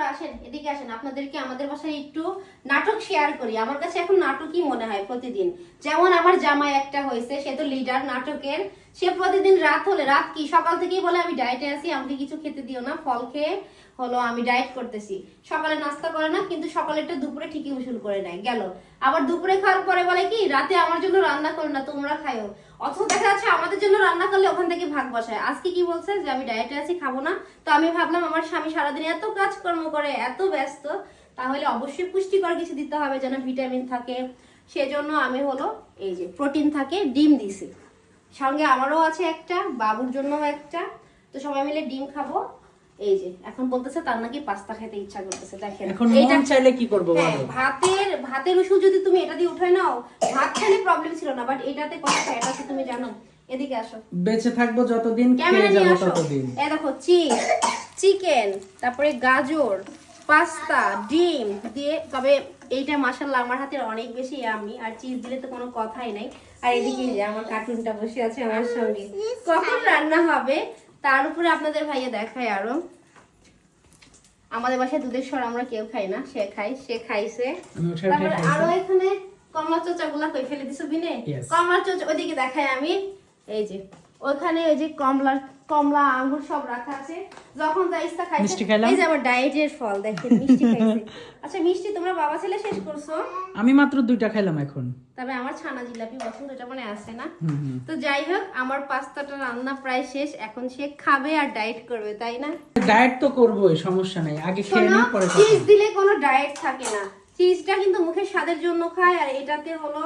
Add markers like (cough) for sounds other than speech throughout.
আপুরা আসেন, এদিকে আসেন। আপনাদেরকে আমাদের বাসায় একটু নাটক শেয়ার করি। আমার কাছে এখন নাটকই মনে হয় প্রতিদিন। যেমন আমার জামাই একটা হয়েছে, সে তো লিডার নাটকের। সে প্রতিদিন রাত হলে, রাত কি? সকাল থেকেই বলে, আমি ডায়েটে আছি, আমাকে কিছু খেতে দিও না। ফল খেয়ে হলো, আমি ডায়েট করতেছি। সকালে নাস্তা করে না, কিন্তু সকালেরটা দুপুরে ঠিকই উসুল করে নেয়। গেল। আবার দুপুরে খাওয়ার পরে বলে কি, রাতে আমার জন্য রান্না করো না, তোমরা খায়ো। অথচ দেখা যাচ্ছে আমাদের জন্য রান্না করলে ওখান থেকে ভাগ বসায়। আজকে কি বলছে? যে আমি ডায়েটে আছি, খাব না। তো আমি ভাবলাম আমার স্বামী সারাদিন এত কাজকর্ম করে, এত ব্যস্ত, তাহলে অবশ্যই পুষ্টিকর কিছু দিতে হবে যেন ভিটামিন থাকে। সেজন্য আমি হলো এই যে প্রোটিন থাকে, ডিম দিছি সঙ্গে আমারও আছে একটা, বাবুর জন্যও একটা। তো সবাই মিলে ডিম খাব। এই যে এখন বলতেছে তার নাকি পাস্তা খেতে ইচ্ছা করতেছে দেখেন। এখন এইটা চাইলে কি করব হ্যাঁ, ভাতের ভাতের উসুল যদি তুমি এটা দিয়ে উঠাই নাও ভাত খেলে প্রবলেম ছিল না বাট এটাতে আছে তুমি জানো। এদিকে আসো। বেঁচে থাকব যতদিন খেয়ে যাব ততদিন। এ দেখো চিজ চিকেন তারপরে গাজর পাস্তা ডিম দিয়ে তবে এইটা মাসাল্লাহ আমার হাতের অনেক বেশি আমি আর চিজ দিলে তো কোনো কথাই নাই। আর এদিকে যে আমার কার্টুনটা বসে আছে আমার সঙ্গে। কখন রান্না হবে? তার উপরে আপনাদের ভাইয়া দেখায় আরও। আমাদের বাসায় দুধের সর আমরা কেউ খাই না সে খাই সে খাইছে। তারপরে আরও এখানে কমলা চোচা গুলা কই ফেলে দিছো বিনে? কমলা চোচা ওইদিকে দেখাই আমি। এই যে ওখানে এই যে কমলা কমলা আঙ্গুর সব রাখা আছে। যখন যা ইচ্ছা খাইছে মিষ্টি খাইলাম? এই যে আমার ডায়েটের ফল দেখেন মিষ্টি (laughs) খাইছে। আচ্ছা মিষ্টি তোমরা বাবা ছেলে শেষ করছ? আমি মাত্র দুইটা খাইলাম এখন। তবে আমার ছানা জিলাপি পছন্দ এটা মনে আছে না। তো যাই হোক আমার পাস্তাটা রান্না প্রায় শেষ। এখন সে খাবে আর ডায়েট করবে তাই না? ডায়েট তো করবোই সমস্যা নাই। আগে খেয়ে নিই পরে চিজ দিলে কোনো ডায়েট থাকে না। চিজটা কিন্তু মুখের স্বাদের জন্য খায় আর এটাতে হলো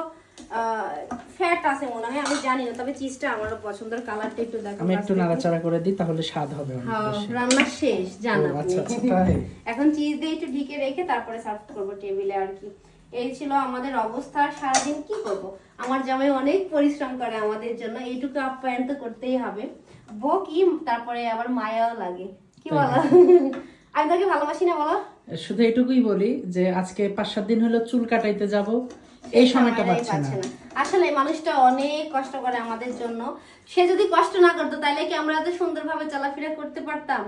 ফ্যাট আছে মনে হয় আমি জানি না তবে চিজটা আমারও পছন্দের কালারটা একটু দেখো আমি একটু নাড়াচাড়া করে দিই তাহলে স্বাদ হবে হ্যাঁ, রান্না শেষ জানা আচ্ছা আচ্ছা তাই? এখন চিজ দিয়ে একটু ঢেকে রেখে তারপরে সার্ভ করব টেবিলে আর কি। এই ছিল আমাদের অবস্থা সারাদিন কি করব? আমার জামাই অনেক পরিশ্রম করে আমাদের জন্য এইটুকু আপ্যায়ন তো করতেই হবে। বকি তারপরে আবার মায়াও লাগে। কি বলো? (laughs) আমি তাকে ভালোবাসি না বলো? শুধু এটুকুই বলি যে আজকে পাঁচ সাত দিন হলো চুল কাটাইতে যাব এই সময়টা পাচ্ছে না। আসলে মানুষটা অনেক কষ্ট করে আমাদের জন্য। সে যদি কষ্ট না করতো তাহলে কি আমরা এত সুন্দরভাবে চলাফেরা করতে পারতাম?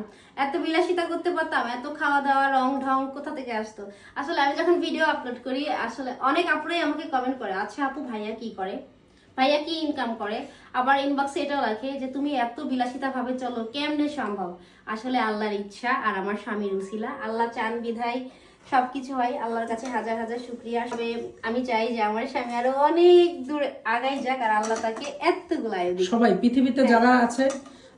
এত বিলাসিতা করতে পারতাম? এত খাওয়া দাওয়া রং ঢং কোথা থেকে আসতো? আসলে আমি যখন ভিডিও আপলোড করি আসলে অনেক আপুরাই আমাকে কমেন্ট করে আচ্ছা আপু ভাইয়া কি করে? ভাইয়া কি ইনকাম করে? আবার ইনবক্সে এটাও রাখে যে তুমি এত বিলাসিতা ভাবে চলো কেমনে সম্ভব? আসলে আল্লাহর ইচ্ছা আর আমার স্বামীর উসিলা। আল্লাহ চান বিধায় সবকিছু হয় আল্লাহর কাছে হাজার হাজার শুক্রিয়া। তবে আমি চাই যে আমার স্বামী আরও অনেক দূর আগাই যাক আর আল্লাহ তাকে এতগুলো আয়ু সবাই পৃথিবীতে যারা আছে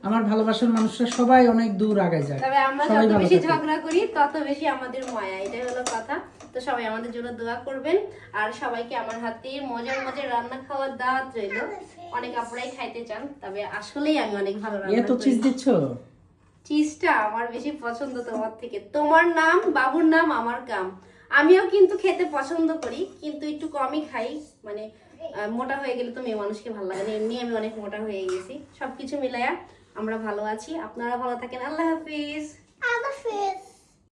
আমার ভালোবাসার মানুষরা সবাই অনেক দূর আগে যায় তবে আমরা যত বেশি ঝগড়া করি তত বেশি আমাদের মায়া এটাই হলো কথা। তো সবাই আমাদের জন্য দোয়া করবেন। আর সবাইকে আমার হাতে মজার মজার রান্না খাওয়ার দাওয়াত রইল। অনেক আপুরাই খাইতে চান তবে আসলেই আমি অনেক ভালো রান্না তো করি। চিজ দিচ্ছ? চিজটা আমার বেশি পছন্দ তোমার থেকে। তোমার নাম, বাবুর নাম, আমার কাম আমিও কিন্তু খেতে পছন্দ করি, কিন্তু একটু কমই খাই। মানে মোটা হয়ে গেলে তো মেয়ে মানুষকে ভালো লাগে না। এমনি আমি অনেক মোটা হয়ে গেছি। সবকিছু মিলাইয়া আমরা ভালো আছি। আপনারা ভালো থাকেন। আল্লাহ হাফিজ। আল্লাহ হাফেজ।